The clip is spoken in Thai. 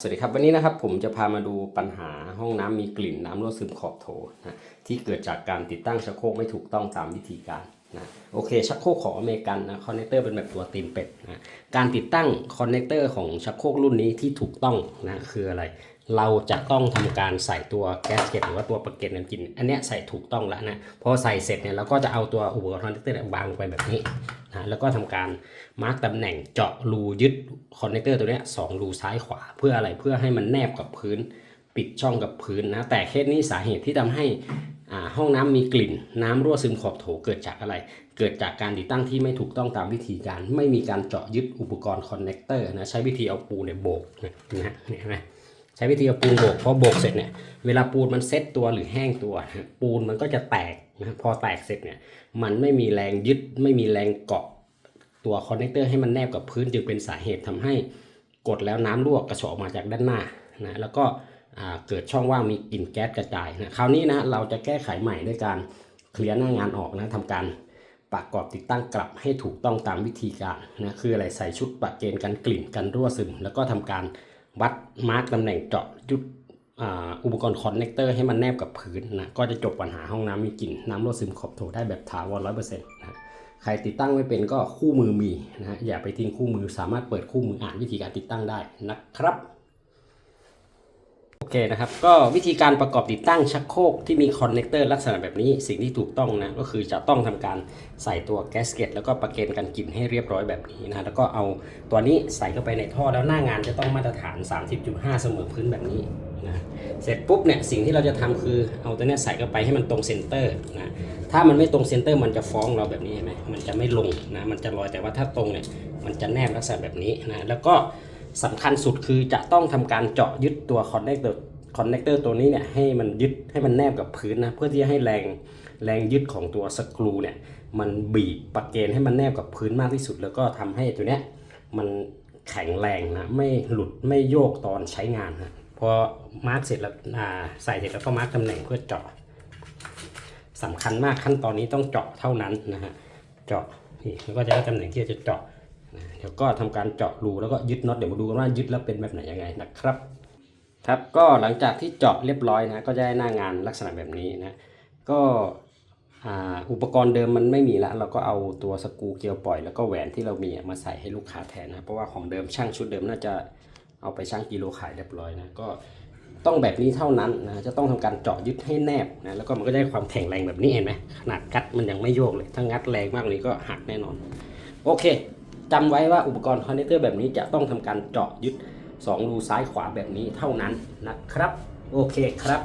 สวัสดีครับวันนี้นะครับผมจะพามาดูปัญหาห้องน้ำมีกลิ่นน้ำรั่วซึมขอบโถนะที่เกิดจากการติดตั้งชักโครกไม่ถูกต้องตามวิธีการนะโอเคชักโครกของอเมริกันนะคอนเนคเตอร์เป็นแบบตัวตีนเป็ดนะการติดตั้งคอนเนคเตอร์ของชักโครกรุ่นนี้ที่ถูกต้องนะคืออะไร เราจะต้องทำการใส่ตัวแก๊สเก็ตหรือว่าตัวประเก็ตน้ำกิน อันนี้ใส่ถูกต้องแล้วนะพอใส่เสร็จเนี่ยเราก็จะเอาตัวอุปกรณ์คอนเนคเตอร์วางไปแบบนี้ นะแล้วก็ทำการมาร์กตำแหน่งเจาะรูยึดคอนเนคเตอร์ตัวนี้สองรูซ้ายขวา เพื่ออะไรเพื่อให้มันแนบกับพื้น ปิดช่องกับพื้นนะแต่เคสนี้สาเหตุที่ทำให้อาห้องน้ำมีกลิ่น น้ำรั่วซึมขอบโถเกิดจากอะไร เกิดจากการติดตั้งที่ไม่ถูกต้องตามวิธีการ ไม่มีการเจาะยึดอุปกรณ์คอนเนคเตอร์นะใช้วิธีเอาปูนเนี่ยโบกนะนะ ใช้วิธีเอาปูนโบกพอโบกเสร็จเนี่ยเวลาปูนมันเซ็ตตัวหรือแห้งตัว ปูนมันก็จะแตกนะพอแตกเสร็จเนี่ยมันไม่มีแรงยึดไม่มีแรงเกาะตัวคอนเนคเตอร์ให้มันแนบกับพื้นจึงเป็นสาเหตุทำให้กดแล้วน้ำรั่วกระเฉออกมาจากด้านหน้านะแล้วก็เกิดช่องว่างมีกลิ่นแก๊สกระจายนะคราวนี้นะเราจะแก้ไขใหม่ด้วยการเคลียร์หน้างานออกนะทำการประกอบติดตั้งกลับให้ถูกต้องตามวิธีการนะคืออะไรใส่ชุดปะเกณฑ์กันกลิ่นกันรั่วซึม แล้วก็ทำการ วัดมาร์กตำแหน่งเจาะยุดอุปกรณ์คอนเนคเตอร์ให้มันแนบกับพื้นนะก็จะจบปัญหาห้องน้ำมีกลิ่นน้ำรั่วซึมขอบโถได้แบบถาวรร้อยเปอร์เซ็นต์นะใครติดตั้งไม่เป็นก็คู่มือมีนะฮะอย่าไปทิ้งคู่มือสามารถเปิดคู่มืออ่านวิธีการติดตั้งได้นะครับ เคนะครับ ก็วิธีการประกอบติดตั้งชักโครกที่มีคอนเนคเตอร์ลักษณะแบบนี้สิ่งที่ถูกต้องนะก็คือจะต้องทำการใส่ตัวแกสเก็ตแล้วก็ประเกณกันกลิ่นให้เรียบร้อยแบบนี้นะแล้วก็เอาตัวนี้ใส่เข้าไปในท่อแล้วหน้างานจะต้องมาตรฐาน 30.5 เสมอพื้นแบบนี้นะเสร็จปุ๊บเนี่ยสิ่งที่เราจะทำคือเอาตัวนี้ใส่เข้าไปให้มันตรงเซนเตอร์นะถ้ามันไม่ตรงเซนเตอร์มันจะฟ้องเราแบบนี้เห็นไหมมันจะไม่ลงนะมันจะลอยแต่ว่าถ้าตรงเนี่ยมันจะแนบลักษณะแบบนี้นะแล้วก็ สำคัญสุดคือจะต้องทำการเจาะยึดตัวคอนเนคเตอร์คอนเนคเตอร์ตัวนี้เนี่ยให้มันยึดให้มันแนบกับพื้นนะเพื่อที่จะให้แรงแรงยึดของตัวสกรูเนี่ยมันบีบประเกณฑ์ให้มันแนบกับพื้นมากที่สุด แล้วก็ทำให้ตัวเนี้ยมันแข็งแรงนะไม่หลุดไม่โยกตอนใช้งานนะพอมาร์กเสร็จแล้วใส่เสร็จแล้วก็มาร์กตำแหน่งเพื่อเจาะสำคัญมากขั้นตอนนี้ต้องเจาะเท่านั้นนะฮะเจาะนี่แล้วก็จะได้ตำแหน่งที่จะเจาะ เดี๋ยวก็ทำการเจาะรูแล้วก็ยึดน็อตเดี๋ยวมาดูกันว่ายึดแล้วเป็นแบบไหนยังไงนะครับ ครับก็หลังจากที่เจาะเรียบร้อยนะก็จะได้หน้างานลักษณะแบบนี้นะก็อ,อุปกรณ์เดิมมันไม่มีละเราก็เอาตัวสกูเกลียวปล่อย แล้วก็แหวนที่เรามีมาใส่ให้ลูกค้าแทนนะเพราะว่าของเดิมช่างชุดเดิมน่าจะเอาไปช่างกิโลขายเรียบร้อยนะก็ต้องแบบนี้เท่านั้นนะจะต้องทำการเจาะยึดให้แนบนะแล้วก็มันก็ได้ความแข็งแรงแบบนี้เห็นไหมขนาดกัดมันยังไม่โยกเลยถ้างัดแรงมากกว่านี้ก็หักแน่นอน โอเค จำไว้ว่าอุปกรณ์คอนเนคเตอร์แบบนี้จะต้องทำการเจาะยึด 2 รูซ้ายขวาแบบนี้เท่านั้นนะครับ โอเคครับ